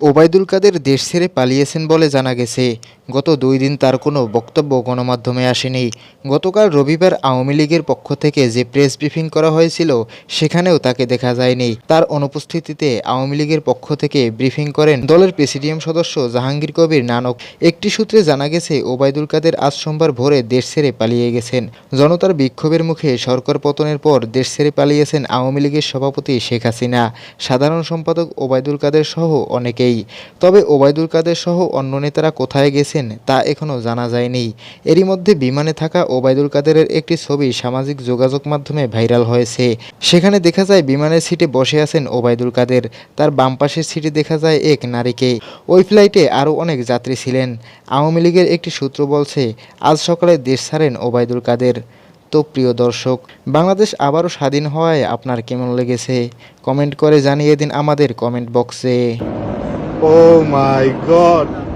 ওবায়দুল কাদের দেশ ছেড়ে পালিয়েছেন বলে জানা গেছে। গত দুই দিন তার কোনো বক্তব্য গণমাধ্যমে আসেনি। গতকাল রবিবার আওয়ামী লীগের পক্ষ থেকে যে প্রেস ব্রিফিং করা হয়েছিল, সেখানেও তাকে দেখা যায়নি। তার অনুপস্থিতিতে আওয়ামী লীগের পক্ষ থেকে ব্রিফিং করেন দলের প্রেসিডিয়াম সদস্য জাহাঙ্গীর কবির নানক। একটি সূত্রে জানা গেছে, ওবায়দুল কাদের আজ সোমবার ভোরে দেশ ছেড়ে পালিয়ে গেছেন। জনতার বিক্ষোভের মুখে সরকার পতনের পর দেশ ছেড়ে পালিয়েছেন আওয়ামী লীগের সভাপতি শেখ হাসিনা। সাধারণ সম্পাদক ওবায়দুল কাদের সহ অনেকেই। তবে ওবায়দুল কাদের সহ অন্য নেতারা কোথায় গেছেন তা এখনও জানা যায়নি। এরই মধ্যে বিমানে থাকা ওবায়দুল কাদেরের একটি ছবি সামাজিক যোগাযোগ মাধ্যমে ভাইরাল হয়েছে। সেখানে দেখা যায় বিমানের সিটে বসে আছেন ওবায়দুল কাদের। তার বাম পাশের সিটে দেখা যায় এক নারীকে। ওই ফ্লাইটে আরও অনেক যাত্রী ছিলেন। আওয়ামী লীগের একটি সূত্র বলছে, আজ সকালে দেশ ছাড়েন ওবায়দুল কাদের। তো প্রিয় দর্শক, বাংলাদেশ আবারও স্বাধীন হওয়ায় আপনার কেমন লেগেছে? কমেন্ট করে জানিয়ে দিন আমাদের কমেন্ট বক্সে। Oh my god.